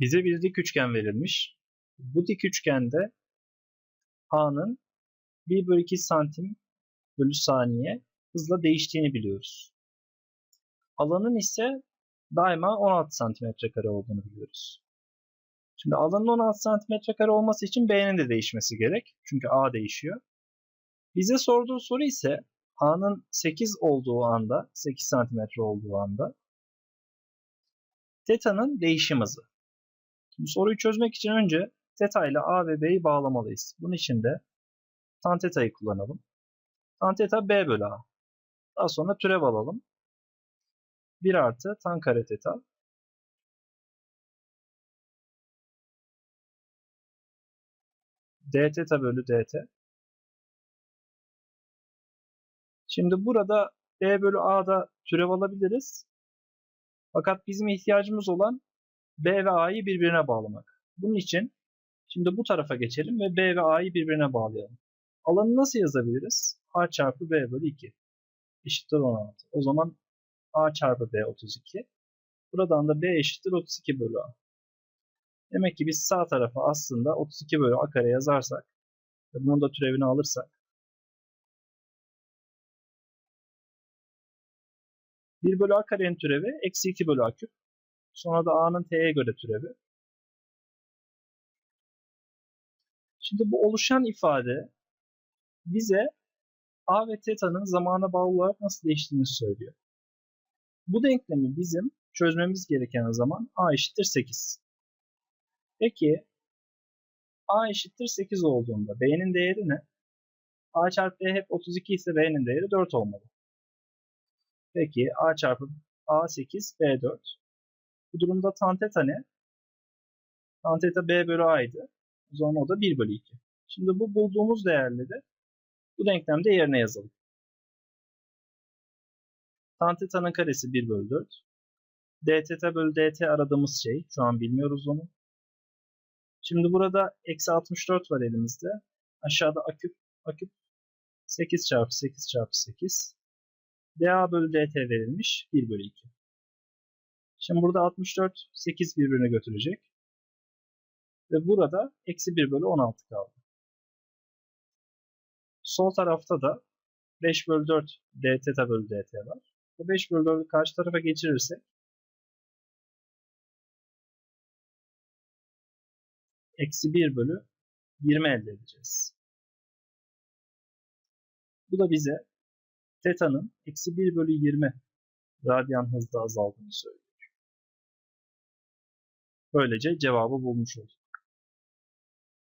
Bize bir dik üçgen verilmiş. Bu dik üçgende A'nın 1 bölü 2 santim bölü saniye hızla değiştiğini biliyoruz. Alanın ise daima 16 santimetre kare olduğunu biliyoruz. Şimdi alanın 16 santimetre kare olması için B'nin de değişmesi gerek. Çünkü A değişiyor. Bize sorduğu soru ise A'nın 8 olduğu anda, 8 santimetre olduğu anda teta'nın değişim hızı. Şimdi soruyu çözmek için önce teta ile A ve B'yi bağlamalıyız. Bunun için de tan teta'yı kullanalım. Tan teta B bölü A. Daha sonra türev alalım. 1 artı tan kare teta. d teta bölü dt. Şimdi burada B bölü A'da türev alabiliriz. Fakat bizim ihtiyacımız olan B ve A'yı birbirine bağlamak. Bunun için şimdi bu tarafa geçelim ve B ve A'yı birbirine bağlayalım. Alanı nasıl yazabiliriz? A çarpı B bölü 2 eşittir 16. O zaman A çarpı B 32. Buradan da B eşittir 32 bölü A. Demek ki biz sağ tarafa aslında 32 bölü A kare yazarsak ve bunun da türevini alırsak 1 bölü A karenin türevi eksi 2 bölü A küp. Sonra da A'nın T'ye göre türevi. Şimdi bu oluşan ifade bize A ve teta'nın zamana bağlı olarak nasıl değiştiğini söylüyor. Bu denklemi bizim çözmemiz gereken zaman A eşittir 8. Peki A eşittir 8 olduğunda B'nin değeri ne? A çarpı B hep 32 ise B'nin değeri 4 olmalı. Peki A çarpı A 8 B 4. Bu durumda tan teta ne? Tan teta B bölü A'ydı. O zaman o da 1 bölü 2. Şimdi bu bulduğumuz değerleri bu denklemde yerine yazalım. Tan teta'nın karesi 1 bölü 4. d teta bölü dt aradığımız şey. Şu an bilmiyoruz onu. Şimdi burada eksi 64 var elimizde. Aşağıda a küp, a küp 8 çarpı 8 çarpı 8. dA bölü dt verilmiş 1 bölü 2. Şimdi burada 64 8 birbirine götürecek. Ve burada eksi 1 bölü 16 kaldı. Sol tarafta da 5 bölü 4 d teta bölü dt var. Bu 5 bölü 4'ü karşı tarafa geçirirsek eksi 1 bölü 20 elde edeceğiz. Bu da bize teta'nın eksi 1 bölü 20 radyan hızda azaldığını söylüyor. Böylece cevabı bulmuş olduk.